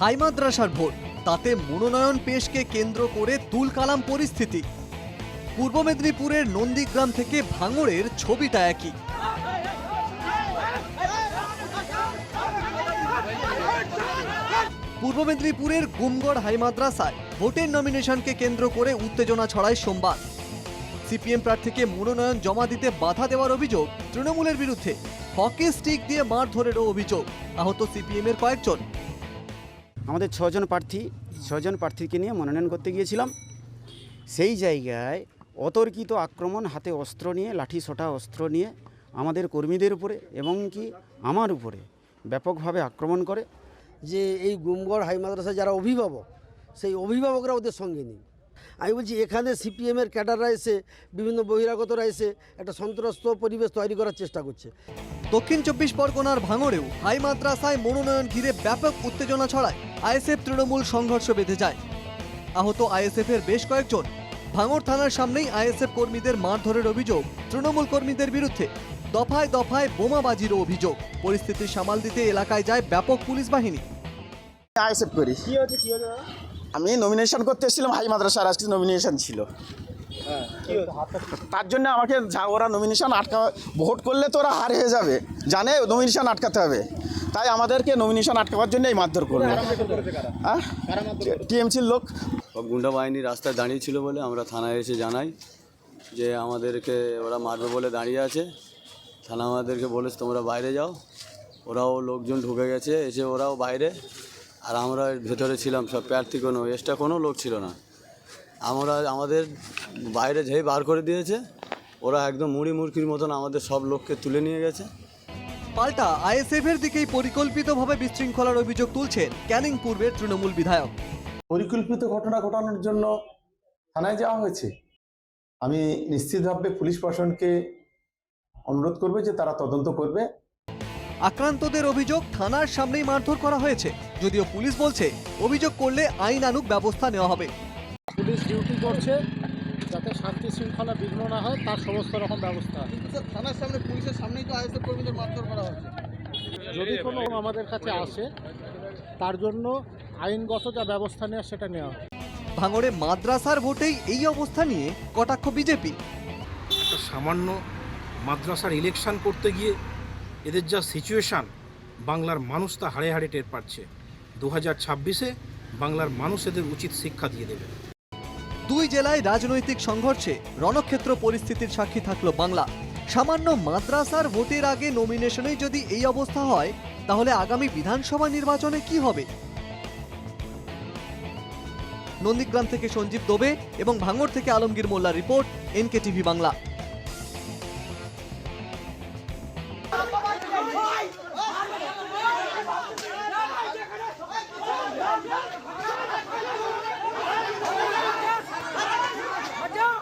High মাদ্রাসার vote. তাতে মনোনয়ন পেশকে কেন্দ্র করে তুলকালাম পরিস্থিতি। পূর্ব মেদিনীপুরের নন্দীগ্রাম থেকে ভাঙড়ের ছবিটা একই। পূর্ব মেদিনীপুরের গুমগড় হাই মাদ্রাসায় ভোটের নমিনেশনকে কেন্দ্র করে উত্তেজনা ছড়ায় সোমবার। সিপিএম প্রার্থীকে মনোনয়ন জমা দিতে বাধা দেওয়ার অভিযোগ তৃণমূলের বিরুদ্ধে। হকি স্টিক দিয়ে মারধরেরও অভিযোগ। আহত সিপিএম এর কয়েকজন। আমাদের ছজন প্রার্থী, ছজন প্রার্থীকে নিয়ে মনোনয়ন করতে গিয়েছিলাম। সেই জায়গায় অতর্কিত আক্রমণ, হাতে অস্ত্র নিয়ে, লাঠি সোটা অস্ত্র নিয়ে আমাদের কর্মীদের উপরে এবং কি আমার উপরে ব্যাপকভাবে আক্রমণ করে। যে এই গুমগড় হাই মাদ্রাসা যারা অভিভাবক, সেই অভিভাবকরা ওদের সঙ্গে নেই। আমি বলছি এখানে সিপিএমের ক্যাডাররা এসে বিভিন্ন বহিরাগতরা এসে একটা সন্ত্রস্ত পরিবেশ তৈরি করার চেষ্টা করছে। দক্ষিণ চব্বিশ পরগনার ভাঙড়েও হাই মাদ্রাসায় মনোনয়ন ঘিরে ব্যাপক উত্তেজনা ছড়ায় আইএসএফ তৃণমূল সংঘর্ষ বেঁধে যায়। আহত আইএসএফ এর বেশ কয়েকজন ভাঙড় থানার সামনেই আইএসএফ কর্মীদের মারধরের অভিযোগ তৃণমূল কর্মীদের বিরুদ্ধে দফায় দফায় বোমাবাজিরও অভিযোগ। পরিস্থিতি সামাল দিতে এলাকায় যায় ব্যাপক পুলিশ বাহিনী। আইসেপ্ট করি। আমি নমিনেশন করতে এসেছিলাম হাই মাদ্রাসার আজকে নমিনেশন ছিল। তার জন্য আমাকে যা- ওরা নমিনেশন আটকা ভোট করলে তো ওরা হার হয়ে যাবে। জানে নমিনেশন আটকাতে হবে। তাই আমাদেরকে নমিনেশন আটকাবার জন্য এই মারধর করল হ্যাঁ? টিএমসির লোক। গুন্ডা বাহিনী রাস্তায় দাঁড়িয়ে ছিল বলে আমরা থানায় এসে জানাই যে আমাদেরকে ওরা মারবে বলে দাঁড়িয়ে আছে। থানা আমাদেরকে বলেছে তোমরা বাইরে যাও। ওরাও লোকজন ঢুকে গেছে এসে ওরাও বাইরে আর আমরা ভেতরে ছিলাম সব প্রার্থী কোনো এক্সট্রা কোনো লোক ছিল না। আমরা আমাদের বাইরে যেই বার করে দিয়েছে ওরা একদম মুড়ি মুরকির মতন আমাদের সব লোককে তুলে নিয়ে গেছে। পাল্টা আইএসএফ এর দিকেই পরিকল্পিতভাবে বিশৃঙ্খলার অভিযোগ তুলছেন ক্যানিং পূর্বের তৃণমূল বিধায়ক। পরিকল্পিত ঘটনা ঘটানোর জন্য থানায় যাওয়া হয়েছে। আমি নিশ্চিতভাবে পুলিশ প্রশাসনকে অনুরোধ করবে যে তারা তদন্ত করবে। আক্রান্তদের অভিযোগ থানার সামনেই মারধর করা হয়েছে। যদিও পুলিশ বলছে অভিযোগ করলে আইন আনুক ব্যবস্থা নেওয়া হবে। পুলিশ ডিউটি করছে যাতে শান্তি শৃঙ্খলা বিঘ্ন না হয় তার সমস্ত রকম ব্যবস্থা থানার সামনে পুলিশের সামনেই তো আইএসএফ কর্মীদের মারধর করা হচ্ছে। যদি কোনো আমাদের কাছে আসে তার জন্য আইনগত যা ব্যবস্থা নেওয়া সেটা নেওয়া হবে। ভাঙড়ে মাদ্রাসার ভোটেই এই অবস্থা নিয়ে কটাক্ষ বিজেপি। একটা সামান্য মাদ্রাসার ইলেকশন করতে গিয়ে এদের যা সিচুয়েশান বাংলার মানুষ তা হাড়ে হাড়ে টের পাচ্ছে। দু হাজার ছাব্বিশে বাংলার মানুষ এদের উচিত শিক্ষা দিয়ে দেবে। দুই জেলায় রাজনৈতিক সংঘর্ষে রণক্ষেত্র পরিস্থিতির সাক্ষী থাকল বাংলা। সামান্য মাদ্রাসার ভোটের আগে নমিনেশনেই যদি এই অবস্থা হয়, তাহলে আগামী বিধানসভা নির্বাচনে কি হবে? নন্দীগ্রাম থেকে সঞ্জীব দোবে এবং ভাঙড় থেকে আলমগীর মোল্লার রিপোর্ট এনকে টিভি বাংলা।